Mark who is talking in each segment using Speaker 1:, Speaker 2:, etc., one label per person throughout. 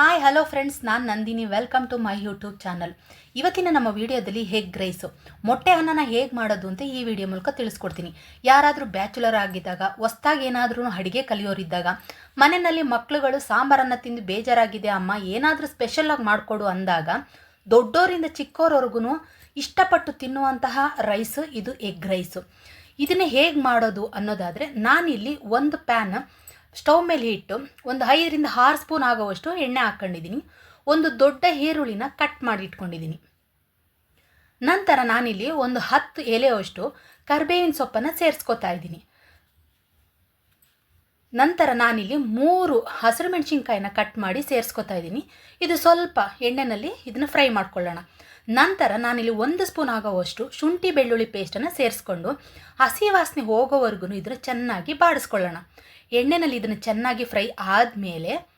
Speaker 1: Hi hello friends ನಾನು Nandini. Welcome to my YouTube channel ಇವತ್ತಿನ ನಮ್ಮ ವಿಡಿಯೋದಲ್ಲಿ ಹೇಗ್ ರೈಸು ಮೊಟ್ಟೆ ಅನ್ನನ ಹೇಗೆ ಮಾಡೋದು ಅಂತ ಈ ವಿಡಿಯೋ ಮೂಲಕ ತಿಳಿಸ್ಕೊಡ್ತೀನಿ. ಯಾರಾದರೂ ಬ್ಯಾಚುಲರ್ ಆಗಿದ್ದಾಗ, ಹೊಸ್ದಾಗಿ ಏನಾದರೂ ಅಡುಗೆ ಕಲಿಯೋರಿದ್ದಾಗ, ಮನೆಯಲ್ಲಿ ಮಕ್ಕಳುಗಳು ಸಾಂಬಾರನ್ನು ತಿಂದು ಬೇಜಾರಾಗಿದೆ, ಅಮ್ಮ, ಏನಾದರೂ ಸ್ಪೆಷಲಾಗಿ ಮಾಡಿಕೊಡು ಅಂದಾಗ, ದೊಡ್ಡೋರಿಂದ ಚಿಕ್ಕವರವರೆಗೂ ಇಷ್ಟಪಟ್ಟು ತಿನ್ನುವಂತಹ ರೈಸು ಇದು ಎಗ್ ರೈಸು ಇದನ್ನು ಹೇಗೆ ಮಾಡೋದು ಅನ್ನೋದಾದರೆ, ನಾನಿಲ್ಲಿ ಒಂದು ಪ್ಯಾನ್ ಸ್ಟವ್ ಮೇಲೆ ಇಟ್ಟು ಒಂದು ಐದರಿಂದ ಆರು ಸ್ಪೂನ್ ಆಗುವಷ್ಟು ಎಣ್ಣೆ ಹಾಕ್ಕೊಂಡಿದ್ದೀನಿ. ಒಂದು ದೊಡ್ಡ ಈರುಳ್ಳಿನ ಕಟ್ ಮಾಡಿ ಇಟ್ಕೊಂಡಿದ್ದೀನಿ. ನಂತರ ನಾನಿಲ್ಲಿ ಒಂದು ಹತ್ತು ಎಲೆಯಷ್ಟು ಕರ್ಬೇವಿನ ಸೊಪ್ಪನ್ನು ಸೇರಿಸ್ಕೊತಾ ಇದ್ದೀನಿ. ನಂತರ ನಾನಿಲ್ಲಿ ಮೂರು ಹಸಿರು ಮೆಣಸಿನ್ಕಾಯಿನ ಕಟ್ ಮಾಡಿ ಸೇರಿಸ್ಕೊತಾ ಇದ್ದೀನಿ. ಇದು ಸ್ವಲ್ಪ ಎಣ್ಣೆಯಲ್ಲಿ ಇದನ್ನು ಫ್ರೈ ಮಾಡ್ಕೊಳ್ಳೋಣ. ನಂತರ ನಾನಿಲ್ಲಿ ಒಂದು ಸ್ಪೂನ್ ಆಗೋವಷ್ಟು ಶುಂಠಿ ಬೆಳ್ಳುಳ್ಳಿ ಪೇಸ್ಟನ್ನು ಸೇರಿಸ್ಕೊಂಡು ಹಸಿ ವಾಸನೆ ಹೋಗೋವರೆಗೂ ಇದನ್ನು ಚೆನ್ನಾಗಿ ಬಾಡಿಸ್ಕೊಳ್ಳೋಣ. ಎಣ್ಣೆನಲ್ಲಿ ಇದನ್ನು ಚೆನ್ನಾಗಿ ಫ್ರೈ ಆದಮೇಲೆ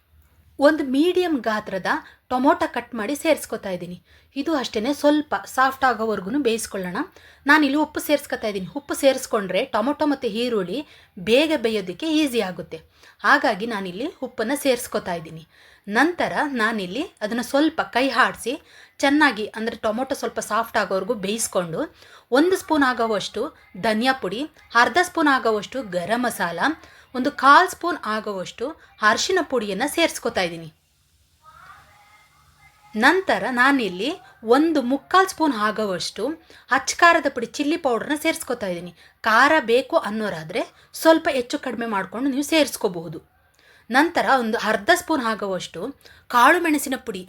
Speaker 1: ಒಂದು ಮೀಡಿಯಮ್ ಗಾತ್ರದ ಟೊಮೊಟೊ ಕಟ್ ಮಾಡಿ ಸೇರಿಸ್ಕೊತಾ ಇದ್ದೀನಿ. ಇದು ಅಷ್ಟೇ ಸ್ವಲ್ಪ ಸಾಫ್ಟ್ ಆಗೋವರೆಗೂ ಬೇಯಿಸ್ಕೊಳ್ಳೋಣ. ನಾನಿಲ್ಲಿ ಉಪ್ಪು ಸೇರಿಸ್ಕೊತಾ ಇದ್ದೀನಿ. ಉಪ್ಪು ಸೇರಿಸ್ಕೊಂಡ್ರೆ ಟೊಮೊಟೊ ಮತ್ತು ಈರುಳ್ಳಿ ಬೇಗ ಬೇಯೋದಕ್ಕೆ ಈಸಿ ಆಗುತ್ತೆ. ಹಾಗಾಗಿ ನಾನಿಲ್ಲಿ ಉಪ್ಪನ್ನು ಸೇರಿಸ್ಕೊತಾ ಇದ್ದೀನಿ. ನಂತರ ನಾನಿಲ್ಲಿ ಅದನ್ನು ಸ್ವಲ್ಪ ಕೈ ಹಾಡಿಸಿ ಚೆನ್ನಾಗಿ ಅಂದರೆ ಟೊಮೊಟೊ ಸ್ವಲ್ಪ ಸಾಫ್ಟ್ ಆಗೋವರೆಗೂ ಬೇಯಿಸ್ಕೊಂಡು ಒಂದು ಸ್ಪೂನ್ ಆಗೋವಷ್ಟು ಧನಿಯಾ ಪುಡಿ, ಅರ್ಧ ಸ್ಪೂನ್ ಆಗೋವಷ್ಟು ಗರಂ ಮಸಾಲ ಒಂದು ಕಾಲು ಸ್ಪೂನ್ ಆಗುವಷ್ಟು ಅರಿಶಿನ ಪುಡಿಯನ್ನು ಸೇರಿಸ್ಕೊತಾ ಇದ್ದೀನಿ. ನಂತರ ನಾನಿಲ್ಲಿ ಒಂದು ಮುಕ್ಕಾಲು ಸ್ಪೂನ್ ಆಗುವಷ್ಟು ಅಚ್ಚಕಾರದ ಪುಡಿ ಚಿಲ್ಲಿ ಪೌಡ್ರನ್ನ ಸೇರಿಸ್ಕೊತಾ ಇದ್ದೀನಿ. ಖಾರ ಬೇಕು ಅನ್ನೋರಾದರೆ ಸ್ವಲ್ಪ ಹೆಚ್ಚು ಕಡಿಮೆ ಮಾಡಿಕೊಂಡು ನೀವು ಸೇರಿಸ್ಕೋಬಹುದು. ನಂತರ ಒಂದು ಅರ್ಧ ಸ್ಪೂನ್ ಆಗುವಷ್ಟು ಕಾಳು ಮೆಣಸಿನ ಪುಡಿ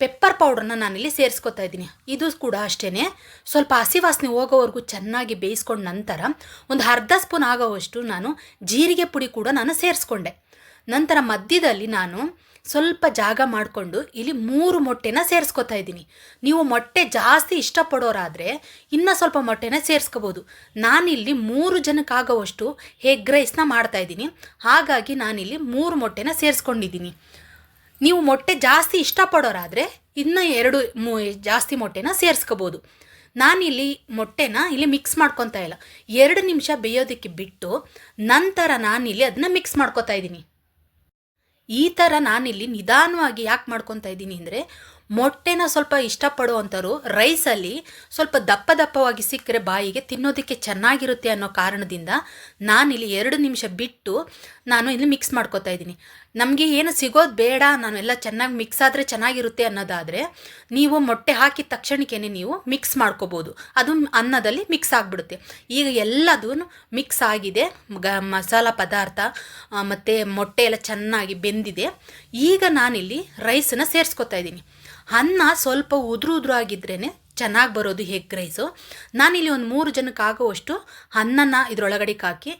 Speaker 1: ಪೆಪ್ಪರ್ ಪೌಡ್ರನ್ನ ನಾನಿಲ್ಲಿ ಸೇರಿಸ್ಕೊತಾ ಇದ್ದೀನಿ. ಇದು ಕೂಡ ಅಷ್ಟೇ ಸ್ವಲ್ಪ ಹಸಿ ವಾಸನೆ ಹೋಗೋವರೆಗೂ ಚೆನ್ನಾಗಿ ಬೇಯಿಸ್ಕೊಂಡ ನಂತರ ಒಂದು ಅರ್ಧ ಸ್ಪೂನ್ ಆಗೋವಷ್ಟು ನಾನು ಜೀರಿಗೆ ಪುಡಿ ಕೂಡ ನಾನು ಸೇರಿಸ್ಕೊಂಡೆ. ನಂತರ ಮಧ್ಯದಲ್ಲಿ ನಾನು ಸ್ವಲ್ಪ ಜಾಗ ಮಾಡಿಕೊಂಡು ಇಲ್ಲಿ ಮೂರು ಮೊಟ್ಟೆನ ಸೇರಿಸ್ಕೊತಾ ಇದ್ದೀನಿ. ನೀವು ಮೊಟ್ಟೆ ಜಾಸ್ತಿ ಇಷ್ಟಪಡೋರಾದರೆ ಇನ್ನೂ ಸ್ವಲ್ಪ ಮೊಟ್ಟೆನ ಸೇರಿಸ್ಕೋಬೋದು. ನಾನಿಲ್ಲಿ ಮೂರು ಜನಕ್ಕಾಗೋವಷ್ಟು ಎಗ್ ರೈಸ್ನ ಮಾಡ್ತಾಯಿದ್ದೀನಿ ಹಾಗಾಗಿ ನಾನಿಲ್ಲಿ ಮೂರು ಮೊಟ್ಟೆನ ಸೇರಿಸ್ಕೊಂಡಿದ್ದೀನಿ. ನೀವು ಮೊಟ್ಟೆ ಜಾಸ್ತಿ ಇಷ್ಟಪಡೋರಾದರೆ ಇನ್ನೂ ಎರಡು ಜಾಸ್ತಿ ಮೊಟ್ಟೆನ ಸೇರಿಸ್ಕೋಬೋದು. ನಾನಿಲ್ಲಿ ಮೊಟ್ಟೆನ ಇಲ್ಲಿ ಮಿಕ್ಸ್ ಮಾಡ್ಕೊತಾ ಇಲ್ಲ. ಎರಡು ನಿಮಿಷ ಬೇಯೋದಕ್ಕೆ ಬಿಟ್ಟು ನಂತರ ನಾನಿಲ್ಲಿ ಅದನ್ನ ಮಿಕ್ಸ್ ಮಾಡ್ಕೊತಾ ಇದ್ದೀನಿ. ಈ ಥರ ನಾನಿಲ್ಲಿ ನಿಧಾನವಾಗಿ ಯಾಕೆ ಮಾಡ್ಕೊತಾ ಇದ್ದೀನಿ ಅಂದರೆ ಮೊಟ್ಟೆನ ಸ್ವಲ್ಪ ಇಷ್ಟಪಡುವಂಥವ್ರು ರೈಸಲ್ಲಿ ಸ್ವಲ್ಪ ದಪ್ಪ ದಪ್ಪವಾಗಿ ಸಿಕ್ಕರೆ ಬಾಯಿಗೆ ತಿನ್ನೋದಕ್ಕೆ ಚೆನ್ನಾಗಿರುತ್ತೆ ಅನ್ನೋ ಕಾರಣದಿಂದ ನಾನಿಲ್ಲಿ ಎರಡು ನಿಮಿಷ ಬಿಟ್ಟು ನಾನು ಇಲ್ಲಿ ಮಿಕ್ಸ್ ಮಾಡ್ಕೋತಾ ಇದ್ದೀನಿ. ನಮಗೆ ಏನು ಸಿಗೋದು ಬೇಡ ನಾನು ಎಲ್ಲ ಚೆನ್ನಾಗಿ ಮಿಕ್ಸ್ ಆದರೆ ಚೆನ್ನಾಗಿರುತ್ತೆ ಅನ್ನೋದಾದರೆ ನೀವು ಮೊಟ್ಟೆ ಹಾಕಿದ ತಕ್ಷಣಕ್ಕೆ ನೀವು ಮಿಕ್ಸ್ ಮಾಡ್ಕೋಬೋದು. ಅದು ಅನ್ನದಲ್ಲಿ ಮಿಕ್ಸ್ ಆಗಿಬಿಡುತ್ತೆ. ಈಗ ಎಲ್ಲದೂ ಮಿಕ್ಸ್ ಆಗಿದೆ. ಗ, ಮಸಾಲ ಪದಾರ್ಥ ಮತ್ತು ಮೊಟ್ಟೆ ಎಲ್ಲ ಚೆನ್ನಾಗಿ ಬೆಂದಿದೆ. ಈಗ ನಾನಿಲ್ಲಿ ರೈಸನ್ನ ಸೇರಿಸ್ಕೊತಾ ಇದ್ದೀನಿ. ಅನ್ನ ಸ್ವಲ್ಪ ಉದುರು ಉದುರು ಆಗಿದ್ರೇ ಚೆನ್ನಾಗಿ ಬರೋದು ಹೆಗ್ ರೈಸು ನಾನಿಲ್ಲಿ ಒಂದು ಮೂರು ಜನಕ್ಕೆ ಆಗುವಷ್ಟು ಅನ್ನನ ಇದರೊಳಗಡೆ ಹಾಕಿ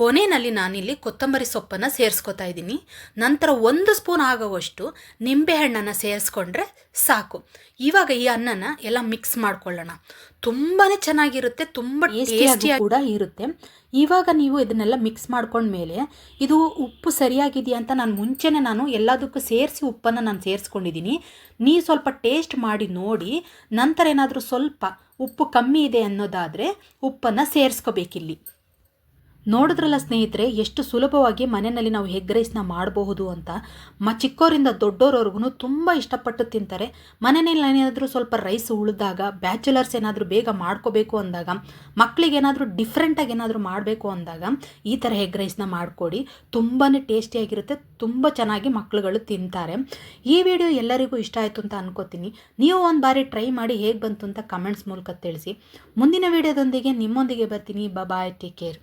Speaker 1: ಕೊನೆಯಲ್ಲಿ ನಾನಿಲ್ಲಿ ಕೊತ್ತಂಬರಿ ಸೊಪ್ಪನ್ನು ಸೇರಿಸ್ಕೊತಾ ಇದ್ದೀನಿ. ನಂತರ ಒಂದು ಸ್ಪೂನ್ ಆಗುವಷ್ಟು ನಿಂಬೆಹಣ್ಣನ್ನು ಸೇರಿಸ್ಕೊಂಡ್ರೆ ಸಾಕು. ಇವಾಗ ಈ ಅನ್ನನ ಎಲ್ಲ ಮಿಕ್ಸ್ ಮಾಡ್ಕೊಳ್ಳೋಣ. ತುಂಬಾ ಚೆನ್ನಾಗಿರುತ್ತೆ ತುಂಬ ಟೇಸ್ಟಿ ಕೂಡ ಇರುತ್ತೆ. ಇವಾಗ ನೀವು ಇದನ್ನೆಲ್ಲ ಮಿಕ್ಸ್ ಮಾಡ್ಕೊಂಡ್ಮೇಲೆ ಇದು ಉಪ್ಪು ಸರಿಯಾಗಿದೆಯಾ ಅಂತ ನಾನು ಮುಂಚೆನೇ ನಾನು ಎಲ್ಲದಕ್ಕೂ ಸೇರಿಸಿ ಉಪ್ಪನ್ನು ನಾನು ಸೇರಿಸ್ಕೊಂಡಿದ್ದೀನಿ. ನೀವು ಸ್ವಲ್ಪ ಟೇಸ್ಟ್ ಮಾಡಿ ನೋಡಿ ನಂತರ ಏನಾದರೂ ಸ್ವಲ್ಪ ಉಪ್ಪು ಕಮ್ಮಿ ಇದೆ ಅನ್ನೋದಾದರೆ ಉಪ್ಪನ್ನು ಸೇರಿಸ್ಕೋಬೇಕಿಲ್ಲಿ. ನೋಡಿದ್ರಲ್ಲ ಸ್ನೇಹಿತರೆ, ಎಷ್ಟು ಸುಲಭವಾಗಿ ಮನೆಯಲ್ಲಿ ನಾವು ಹೆಗ್ ರೈಸ್ನ ಮಾಡಬಹುದು ಅಂತ. ಮ ಚಿಕ್ಕೋರಿಂದ ದೊಡ್ಡೋರವ್ರಿಗೂ ತುಂಬ ಇಷ್ಟಪಟ್ಟು ತಿಂತಾರೆ. ಮನೆಯಲ್ಲಿ ಏನಾದರೂ ಸ್ವಲ್ಪ ರೈಸ್ ಉಳಿದಾಗ ಬ್ಯಾಚುಲರ್ಸ್ ಏನಾದರೂ ಬೇಗ ಮಾಡ್ಕೋಬೇಕು ಅಂದಾಗ ಮಕ್ಕಳಿಗೆ ಏನಾದರೂ ಡಿಫ್ರೆಂಟಾಗಿ ಏನಾದರೂ ಮಾಡಬೇಕು ಅಂದಾಗ, ಈ ಥರ ಹೆಗ್ ರೈಸ್ನ ಮಾಡಿಕೊಡಿ. ತುಂಬಾ ಟೇಸ್ಟಿಯಾಗಿರುತ್ತೆ ತುಂಬ ಚೆನ್ನಾಗಿ ಮಕ್ಕಳುಗಳು ತಿಂತಾರೆ. ಈ ವಿಡಿಯೋ ಎಲ್ಲರಿಗೂ ಇಷ್ಟ ಆಯಿತು ಅಂತ ಅನ್ಕೋತೀನಿ. ನೀವು ಒಂದು ಬಾರಿ ಟ್ರೈ ಮಾಡಿ ಹೇಗೆ ಬಂತು ಅಂತ ಕಮೆಂಟ್ಸ್ ಮೂಲಕ ತಿಳಿಸಿ. ಮುಂದಿನ ವಿಡಿಯೋದೊಂದಿಗೆ ನಿಮ್ಮೊಂದಿಗೆ ಬರ್ತೀನಿ. Bye take care